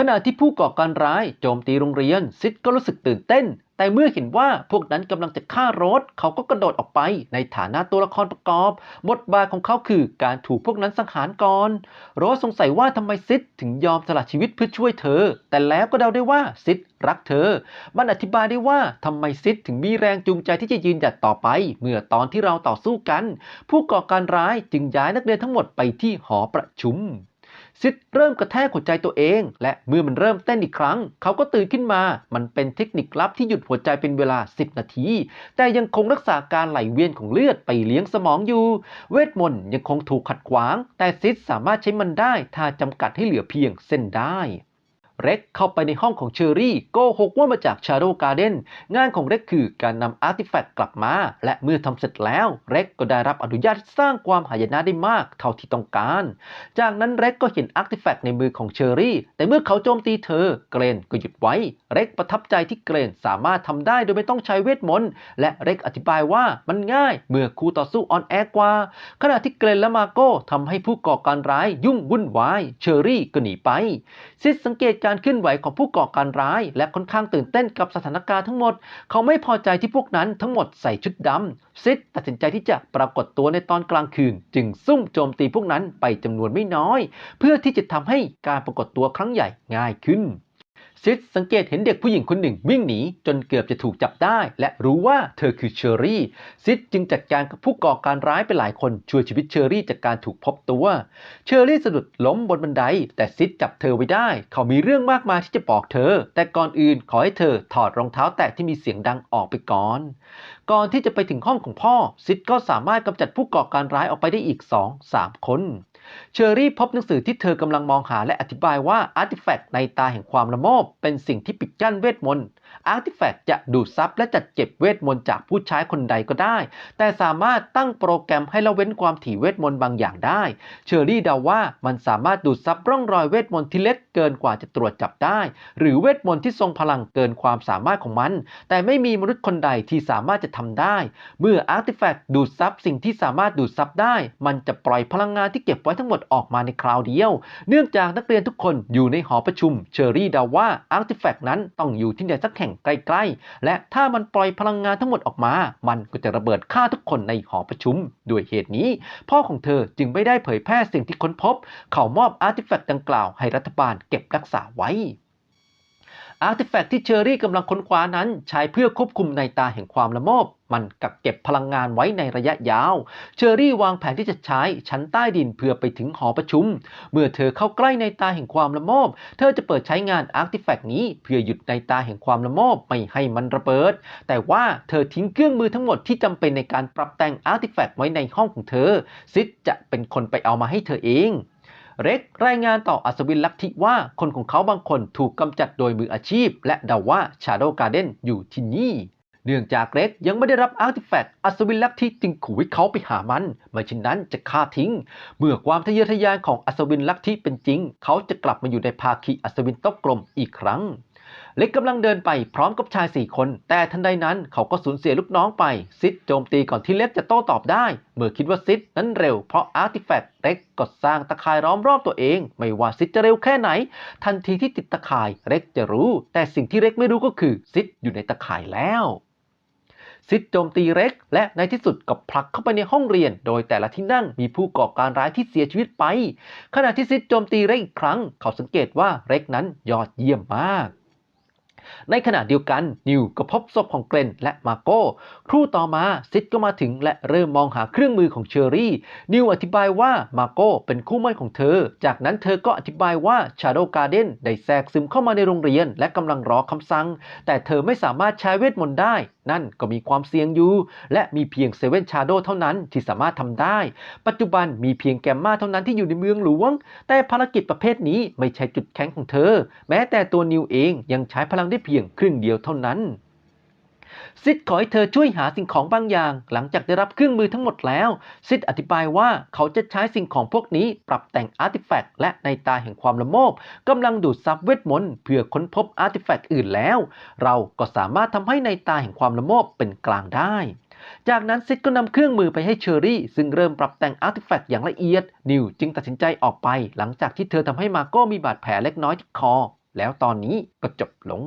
ขณะที่ผู้ก่อการร้ายโจมตีโรงเรียน ซิดก็รู้สึกตื่นเต้น แต่เมื่อเห็นว่าพวกนั้นกำลังจะฆ่ารสเขาก็กระโดดออกไปในฐานะตัวละครประกอบ บทบาทของเขาคือการถูกพวกนั้นสังหารก่อนโรสสงสัยว่าทำไมซิดถึงยอมสละชีวิตเพื่อช่วยเธอ แต่แล้วก็เดาได้ว่าซิดรักเธอ มันอธิบายได้ว่าทำไมซิดถึงมีแรงจูงใจที่จะยืนหยัดต่อไป เมื่อตอนที่เราต่อสู้กัน ผู้ก่อการร้ายจึงย้ายนักเรียนทั้งหมดไปที่หอประชุม ซิดเริ่มกระแทกหัวใจตัวเอง และเมื่อมันเริ่มเต้นอีกครั้ง เขาก็ตื่นขึ้นมา มันเป็นเทคนิคลับที่หยุดหัวใจเป็นเวลา 10 นาที แต่ยังคงรักษาการไหลเวียนของเลือดไปเลี้ยงสมองอยู่ เวทมนต์ยังคงถูกขัดขวาง แต่ซิดสามารถใช้มันได้ถ้าจำกัดให้เหลือเพียงเส้นได้ เร็กเข้าไปในห้องของเชอรี่โกหกว่ามาจาก Shadow Garden งานของเร็กคือการนำอาร์ติแฟกต์กลับมา และเมื่อทำเสร็จแล้วเร็กก็ได้รับอนุญาตสร้างความหายนะได้มากเท่าที่ต้องการ จากนั้นเร็กก็เห็นอาร์ติแฟกต์ในมือของเชอรี่ แต่เมื่อเขาโจมตีเธอ เกรนก็หยุดไว้ เร็กประทับใจที่เกรนสามารถทำได้โดยไม่ต้องใช้เวทมนต์และเร็กอธิบายว่ามันง่าย เมื่อคู่ต่อสู้ออนแอกว่า ขณะที่เกรนและมาโก้ทำให้ผู้ก่อการร้ายยุ่งวุ่นวายเชอรี่ก็หนีไปซิดสังเกตการเคลื่อนไหวของผู้ก่อการร้าย และค่อนข้างตื่นเต้นกับสถานการณ์ทั้งหมด เขาไม่พอใจที่พวกนั้นทั้งหมดใส่ชุดดำซิดตัดสินใจที่จะปรากฏตัวในตอนกลางคืน จึงซุ่มโจมตีพวกนั้นไปจำนวนไม่น้อย เพื่อที่จะทำให้การปรากฏตัวครั้งใหญ่ง่ายขึ้นซิดสังเกตเห็นเด็กผู้หญิงคนหนึ่งวิ่งหนีจนเกือบจะถูกจับได้ และรู้ว่าเธอคือเชอรี่ ซิดจึงจัดการกับผู้ก่อการร้ายไปหลายคนช่วยชีวิตเชอรี่จากการถูกพบตัว เชอรี่สะดุดล้มบนบันได แต่ซิดจับเธอไว้ได้ เขามีเรื่องมากมายที่จะบอกเธอ แต่ก่อนอื่นขอให้เธอถอดรองเท้าแตะที่มีเสียงดังออกไปก่อน ก่อนที่จะไปถึงห้องของพ่อ ซิดก็สามารถกำจัดผู้ก่อการร้ายออกไปได้อีก 2-3 คนเชอรี่พบหนังสือที่เธอกำลังมองหาและอธิบายว่าอาร์ติแฟกต์ในตาแห่งความละโมบบเป็นสิ่งที่ปิดกั้นเวทมนต์อาร์ติแฟกต์จะดูดซับและจัดเก็บเวทมนต์จากผู้ใช้คนใดก็ได้ แต่สามารถตั้งโปรแกรมให้ละเว้นความถี่เวทมนต์บางอย่างได้ เชอรี่เดาว่ามันสามารถดูดซับร่องรอยเวทมนต์ที่เล็กเกินกว่าจะตรวจจับได้ หรือเวทมนต์ที่ทรงพลังเกินความสามารถของมัน แต่ไม่มีมนุษย์คนใดที่สามารถจะทำได้ เมื่ออาร์ติแฟกต์ดูดซับสิ่งที่สามารถดูดซับได้ มันจะปล่อยพลังงานที่เก็บไว้ทั้งหมดออกมาในคราวเดียว เนื่องจากนักเรียนทุกคนอยู่ในหอประชุม เชอรี่เดาว่าอาร์ติแฟกต์นั้นต้องอยู่ที่ไหนสักแห่งใกล้ๆ และถ้ามันปล่อยพลังงานทั้งหมดออกมา มันก็จะระเบิดฆ่าทุกคนในหอประชุม ด้วยเหตุนี้ พ่อของเธอจึงไม่ได้เผยแพร่สิ่งที่ค้นพบ เขามอบอาร์ติแฟกต์ดังกล่าวให้รัฐบาลเก็บรักษาไว้ อาร์ติแฟกต์ที่เชอรี่กำลังค้นคว้านั้น ใช้เพื่อควบคุมในตาแห่งความละโมบ มันกักเก็บพลังงานไว้ในระยะยาว เชอรี่วางแผนที่จะใช้ชั้นใต้ดินเพื่อไปถึงหอประชุม เมื่อเธอเข้าใกล้ในตาแห่งความละโมบ เธอจะเปิดใช้งานอาร์ติแฟกต์นี้เพื่อหยุดในตาแห่งความละโมบไม่ให้มันระเบิด แต่ว่าเธอทิ้งเครื่องมือทั้งหมดที่จำเป็นในการปรับแต่งอาร์ติแฟกต์ไว้ในห้องของเธอ ซิดจะเป็นคนไปเอามาให้เธอเอง เร็กรายงานต่ออัศวินลักทิว่าคนของเขาบางคนถูกกำจัดโดยมืออาชีพ และเดาว่า Shadow Garden อยู่ที่นี่ เนื่องจากเร็กยังไม่ได้รับอาร์ติแฟกต์อัศวินลักทิจึงขู่ให้เขาไปหามัน ไม่เช่นนั้นจะฆ่าทิ้ง เมื่อความทะเยอทะยานของอัศวินลักทิเป็นจริง เขาจะกลับมาอยู่ในภาคีอัศวินต๊ะกลมอีกครั้ง เล็กกำลังเดินไปพร้อมกับชายสี่คน แต่ทันใดนั้นเขาก็สูญเสียลูกน้องไป ซิดโจมตีก่อนที่เล็กจะโต้ตอบได้ เมื่อคิดว่าซิดนั้นเร็วเพราะอาร์ติแฟกต์เล็กก็สร้างตะข่ายล้อมรอบตัวเอง ไม่ว่าซิดจะเร็วแค่ไหน ทันทีที่ติดตะข่ายเล็กจะรู้ แต่สิ่งที่เล็กไม่รู้ก็คือซิดอยู่ในตะข่ายแล้วซิดโจมตีเร็ก และในที่สุดก็ผลักเข้าไปในห้องเรียน โดยแต่ละที่นั่งมีผู้ก่อการร้ายที่เสียชีวิตไป ขณะที่ซิดโจมตีเร็กอีกครั้ง เขาสังเกตว่าเร็กนั้นยอดเยี่ยมมาก ในขณะเดียวกันนิวก็พบศพของเกรนและมาโก้ครู่ต่อมาซิดก็มาถึงและเริ่มมองหาเครื่องมือของเชอรี่ นิวอธิบายว่ามาโก้เป็นคู่มั่นของเธอ จากนั้นเธอก็อธิบายว่า Shadow Garden ได้แทรกซึมเข้ามาในโรงเรียน และกำลังรอคำสั่ง แต่เธอไม่สามารถใช้เวทมนต์ได้ นั่นก็มีความเสี่ยงอยู่ และมีเพียงเซเว่นชาโดเท่านั้นที่สามารถทำได้ ปัจจุบันมีเพียงแกมมาเท่านั้นที่อยู่ในเมืองหลวง แต่ภารกิจประเภทนี้ไม่ใช่จุดแข็งของเธอ แม้แต่ตัวนิวเองยังใช้พลังได้เพียงครึ่งเดียวเท่านั้น ซิดขอให้เธอช่วยหาสิ่งของบางอย่าง หลังจากได้รับเครื่องมือทั้งหมดแล้ว ซิดอธิบายว่าเขาจะใช้สิ่งของพวกนี้ปรับแต่งอาร์ติแฟกต์และในตาแห่งความละโมบกำลังดูดซับเวทมนต์เพื่อค้นพบอาร์ติแฟกต์อื่นแล้ว เราก็สามารถทำให้ในตาแห่งความละโมบเป็นกลางได้จากนั้นซิดก็นำเครื่องมือไปให้เชอรี่ ซึ่งเริ่มปรับแต่งอาร์ติแฟกต์อย่างละเอียด นิวจึงตัดสินใจออกไป หลังจากที่เธอทำให้มาโก้มีบาดแผลเล็กน้อยที่คอ แล้วตอนนี้ก็จบลง